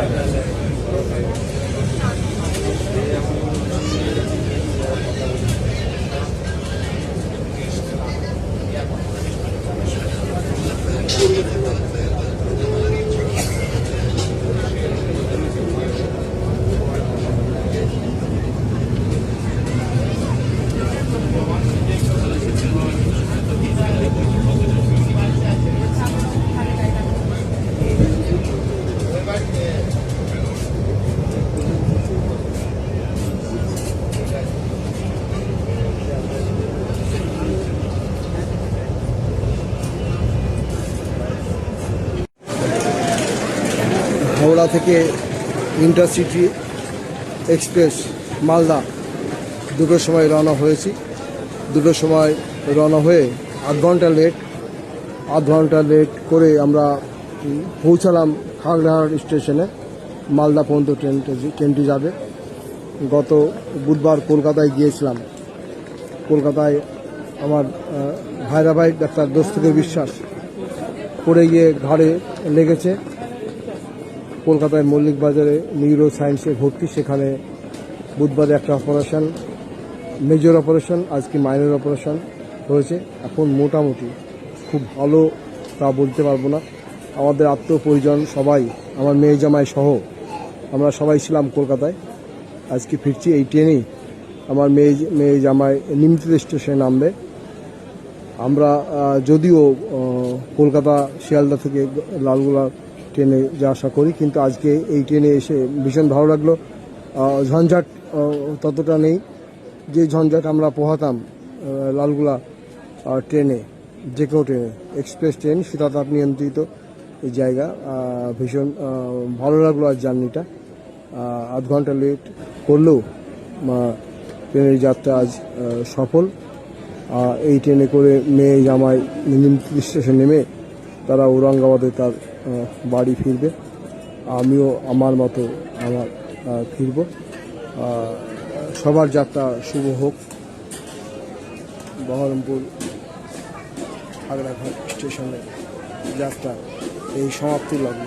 like that. Sealdah থেকে intercity express, Malda. দুটোর সময় রওনা হয়েছি। দুটোর সময় রওনা হয়ে আধ ঘণ্টা লেট আধ ঘণ্টা লেট করে আমরা পৌঁছালাম খাগড়াহাট স্টেশনে। মালদা পর্যন্ত ট্রেনটা ট্রেনটি যাবে। গত বুধবার কলকাতায় গিয়েছিলাম। কলকাতায় আমার ভাইরা ভাই ডাক্তার দোস্তকের বিশ্বাস, পড়ে গিয়ে ঘাড়ে লেগেছে। কলকাতায় মল্লিক বাজারে নিউরো সায়েন্সে ভর্তি, সেখানে বুধবারে একটা অপারেশন মেজর অপারেশন আজকে মাইনর অপারেশন হয়েছে। এখন মোটামুটি খুব ভালো তা বলতে পারব না। আমাদের আত্মপরিজন সবাই, আমার মেয়ে জামাই সহ আমরা সবাই ছিলাম কলকাতায়। আজকে ফিরছি এই ট্রেনেই। আমার মেয়ে মেয়ে জামাই নিমতিতে স্টেশনে নামবে। আমরা যদিও কলকাতা শিয়ালদা থেকে লালগোলা ট্রেনে যাওয়া আসা করি, কিন্তু আজকে এই ট্রেনে এসে ভীষণ ভালো লাগল। ঝঞ্ঝাট ততটা নেই। যে ঝঞ্ঝাট আমরা পোহাতাম লালগুলা ট্রেনে, যে কোনো ট্রেনে, এক্সপ্রেস ট্রেন শীতাতাপ নিয়ন্ত্রিত এই জায়গা ভীষণ ভালো লাগল আজ জার্নিটা। আধ ঘণ্টা লেট করলেও ট্রেনের যাত্রা আজ সফল। এই ট্রেনে করে মেয়ে জামাই নিমতি স্টেশন নেমে তারা ঔরঙ্গাবাদে তার বাড়ি ফিরবে। আমিও আমার মতো আমার ফিরব। সবার যাত্রা শুভ হোক। বহরমপুর আগ্রাঘাট স্টেশনে যাত্রা এই সমাপ্তি লগ্ন।